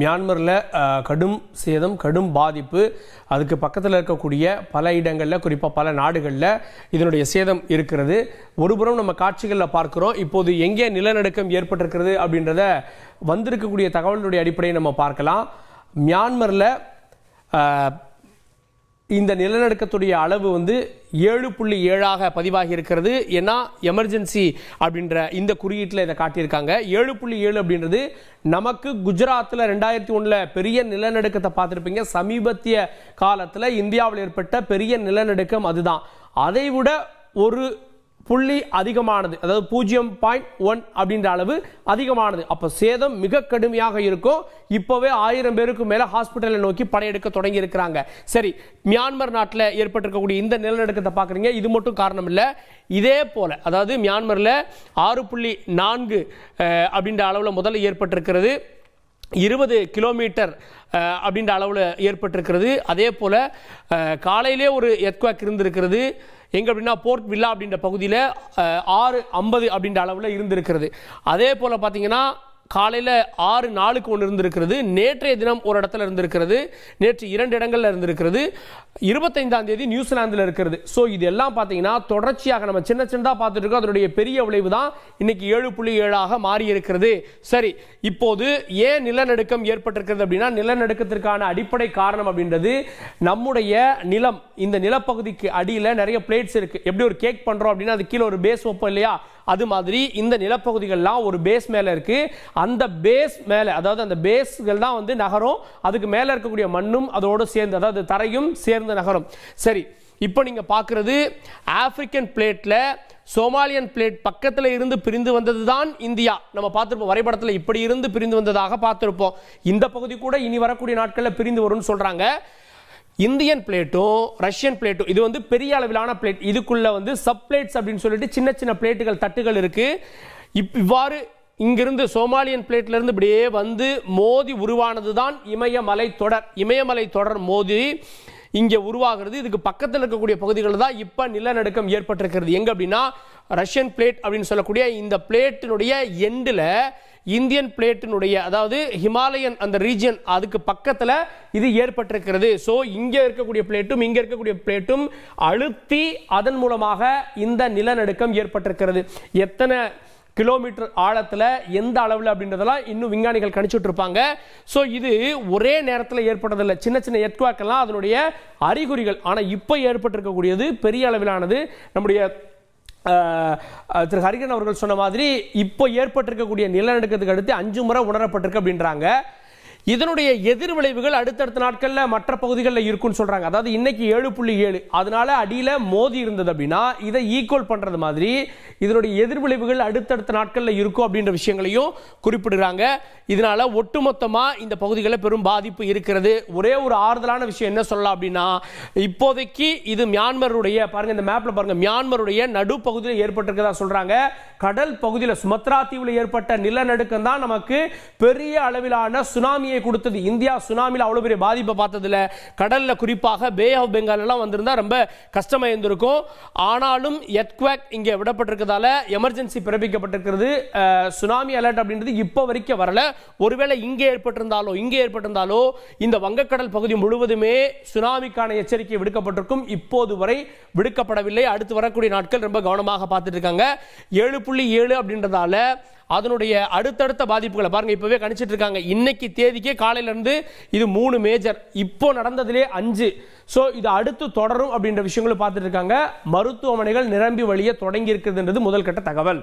மியான்மரில் கடும் சேதம் கடும் பாதிப்பு. அதுக்கு பக்கத்தில் இருக்கக்கூடிய பல இடங்களில் குறிப்பாக பல நாடுகளில் இதனுடைய சேதம் இருக்கிறது. ஒருபுறம் நம்ம காட்சிகளில் பார்க்குறோம். இப்போது எங்கே நிலநடுக்கம் ஏற்பட்டிருக்கிறது அப்படின்றத வந்திருக்கக்கூடிய தகவலுடைய அடிப்படையை நம்ம பார்க்கலாம். மியான்மரில் இந்த நிலநடுக்கத்துடைய அளவு வந்து ஏழு புள்ளி ஏழாக பதிவாகி இருக்கிறது. ஏன்னா எமர்ஜென்சி அப்படின்ற இந்த குறியீட்டில் இதை காட்டியிருக்காங்க. ஏழு புள்ளி ஏழு அப்படின்றது நமக்கு குஜராத்தில் ரெண்டாயிரத்தி ஒன்றில் பெரிய நிலநடுக்கத்தை பார்த்துருப்பீங்க. சமீபத்திய காலத்தில் இந்தியாவில் ஏற்பட்ட பெரிய நிலநடுக்கம் அதுதான். அதை விட ஒரு புள்ளி அதிகமானது அதாவது பூஜ்ஜியம் பாயிண்ட் ஒன் அப்படின்ற அளவு அதிகமானது. அப்போ சேதம் மிக கடுமையாக இருக்கும் இப்போவே ஆயிரம் பேருக்கு மேலே ஹாஸ்பிட்டலை நோக்கி படையெடுக்க தொடங்கி இருக்கிறாங்க சரி மியான்மர் நாட்டில் ஏற்பட்டிருக்கக்கூடிய இந்த நிலநடுக்கத்தை பார்க்குறீங்க இது மட்டும் காரணம் இல்லை இதே போல் அதாவது மியான்மரில் ஆறு புள்ளி நான்கு அப்படின்ற அளவில் முதல்ல ஏற்பட்டிருக்கிறது. இருபது கிலோமீட்டர் அப்படின்ற அளவில் ஏற்பட்டிருக்கிறது. அதே போல் காலையிலே ஒரு எர்த்குவாக் இருந்திருக்கிறது. எங்கே அப்படின்னா போர்ட் வில்லா அப்படின்ற பகுதியில் ஆறு ஐம்பது அப்படின்ற அளவில் இருந்திருக்கிறது. அதே போல் பார்த்தீங்கன்னா காலையில் ஆறு நாளுக்கு ஒன்று இருந்திருக்கிறது. நேற்றைய தினம் ஒரு இடத்துல இருந்திருக்கிறது. நேற்று இரண்டு இடங்களில் இருந்திருக்கிறது. இருபத்தைந்தாம் தேதி நியூசிலாந்தில் இருக்கிறது. ஸோ இது எல்லாம் பார்த்தீங்கன்னா தொடர்ச்சியாக நம்ம சின்ன சின்னதாக பார்த்துட்டு இருக்கோம். அதனுடைய பெரிய விளைவு தான் இன்னைக்கு ஏழு புள்ளி ஏழாக மாறி இருக்கிறது சரி இப்போது ஏன் நிலநடுக்கம் ஏற்பட்டிருக்கிறது அப்படின்னா நிலநடுக்கத்திற்கான அடிப்படை காரணம் அப்படின்றது நம்முடைய நிலம். இந்த நிலப்பகுதிக்கு அடியில் நிறைய பிளேட்ஸ் இருக்குது எப்படி ஒரு கேக் பண்ணுறோம் அப்படின்னா அது கீழே ஒரு பேஸ் வைப்போம் இல்லையா? அது மாதிரி இந்த நிலப்பகுதிகள்லாம் ஒரு பேஸ் மேலே இருக்குது அந்த பேஸ் மேலே அதாவது அந்த பேஸ்கள் தான் வந்து நகரும். அதுக்கு மேலே இருக்கக்கூடிய மண்ணும் அதோடு சேர்ந்து அதாவது தரையும் சேர்ந்து நகரும். சரி இப்போ நீங்கள் பார்க்குறது ஆப்பிரிக்கன் பிளேட்டில் சோமாலியன் பிளேட் பக்கத்தில் இருந்து பிரிந்து வந்தது தான் இந்தியா. நம்ம பார்த்துருப்போம் வரைபடத்தில் இப்படி இருந்து பிரிந்து வந்ததாக பார்த்துருப்போம். இந்த பகுதி கூட இனி வரக்கூடிய நாட்களில் பிரிந்து வரும்னு சொல்கிறாங்க இந்தியன் பிளேட்டும் ரஷ்யன் பிளேட்டும் இது வந்து பெரிய அளவிலான பிளேட். இதுக்குள்ள வந்து சப் பிளேட்ஸ் அப்படின்னு சொல்லிட்டு சின்ன சின்ன பிளேட்டுகள் தட்டுகள் இருக்கு. இப் இவ்வாறு இங்கிருந்து சோமாலியன் பிளேட்லேருந்து இப்படியே வந்து மோதி உருவானது தான் இமயமலை தொடர். இமயமலை தொடர் மோதி இங்கே உருவாகிறது. இதுக்கு பக்கத்தில் இருக்கக்கூடிய பகுதிகளில் தான் இப்போ நிலநடுக்கம் ஏற்பட்டிருக்கிறது. எங்கே அப்படின்னா ரஷ்யன் பிளேட் அப்படின்னு சொல்லக்கூடிய இந்த பிளேட்டினுடைய எண்டில் இந்தியன் பிளேட்டினுடைய அதாவது ஹிமாலயன் அந்த ரீஜியன் அதுக்கு பக்கத்தில் இது ஏற்பட்டிருக்கிறது. ஸோ இங்கே இருக்கக்கூடிய பிளேட்டும் இங்கே இருக்கக்கூடிய பிளேட்டும் அழுத்தி அதன் மூலமாக இந்த நிலநடுக்கம் ஏற்பட்டிருக்கிறது. எத்தனை கிலோமீட்டர் ஆழத்தில் எந்த அளவில் அப்படின்றதெல்லாம் இன்னும் விஞ்ஞானிகள் கணிச்சுட்டு இருப்பாங்க ஸோ இது ஒரே நேரத்தில் ஏற்பட்டதில்லை. சின்ன சின்ன எட்குவாக்கெல்லாம் அதனுடைய அறிகுறிகள். ஆனால் இப்போ ஏற்பட்டிருக்கக்கூடியது பெரிய அளவிலானது. நம்முடைய திரு ஹரிகரன் அவர்கள் சொன்ன மாதிரி இப்போ ஏற்பட்டிருக்கக்கூடிய நிலநடுக்கத்துக்கு அடுத்து அஞ்சு முறை உணரப்பட்டிருக்கு அப்படின்றாங்க. இதனுடைய எதிர் விளைவுகள் அடுத்தடுத்த நாட்களில் மற்ற பகுதிகளில் இருக்கும்னு சொல்றாங்க. அதாவது இன்னைக்கு ஏழு புள்ளி ஏழு. அதனால அடியில் மோதி இருந்தது அப்படின்னா இதை ஈக்குவல் பண்றது மாதிரி இதனுடைய எதிர் விளைவுகள் அடுத்தடுத்த நாட்களில் இருக்கும் அப்படின்ற விஷயங்களையும் குறிப்பிடுறாங்க. இதனால ஒட்டுமொத்தமாக இந்த பகுதிகளில் பெரும் பாதிப்பு இருக்கிறது. ஒரே ஒரு ஆறுதலான விஷயம் என்ன சொல்லலாம் அப்படின்னா இப்போதைக்கு இது மியான்மருடைய பாருங்க இந்த மேப்ல பாருங்க மியான்மருடைய நடுப்பகுதியில் ஏற்பட்டிருக்கதா சொல்றாங்க. கடல் பகுதியில் சுமத்ரா தீவில் ஏற்பட்ட நிலநடுக்கம் தான் நமக்கு பெரிய அளவிலான சுனாமி சுனாமியை கொடுத்தது. இந்தியா சுனாமியில் அவ்வளோ பெரிய பாதிப்பை பார்த்ததுல கடல்ல குறிப்பாக பே ஆஃப் பெங்கால் எல்லாம் வந்திருந்தா ரொம்ப கஷ்டமா இருந்திருக்கும் ஆனாலும் எத்வேக் இங்கே விடப்பட்டிருக்கிறதால எமர்ஜென்சி பிறப்பிக்கப்பட்டிருக்கிறது. சுனாமி அலர்ட் அப்படின்றது இப்போ வரைக்கும் வரல. ஒருவேளை இங்கே ஏற்பட்டிருந்தாலோ இங்கே ஏற்பட்டிருந்தாலோ இந்த வங்கக்கடல் பகுதி முழுவதுமே சுனாமிக்கான எச்சரிக்கை விடுக்கப்பட்டிருக்கும். இப்போது வரை விடுக்கப்படவில்லை. அடுத்து வரக்கூடிய நாட்கள் ரொம்ப கவனமாக பார்த்துட்டு இருக்காங்க. ஏழு புள்ளி ஏழு அப்படின்றதால அதனுடைய அடுத்தடுத்த பாதிப்புகளை பாருங்க இப்பவே கணிச்சிட்டு இருக்காங்க. இன்னைக்கு தேதிக்கே காலையில இருந்து இது மூணு மேஜர் இப்போ நடந்ததுலே அஞ்சு. ஸோ இது அடுத்து தொடரும் அப்படின்ற விஷயங்களும் பார்த்துட்டு இருக்காங்க. மருத்துவமனைகள் நிரம்பி வழிய தொடங்கி இருக்கிறதுன்றது முதல் கட்ட தகவல்.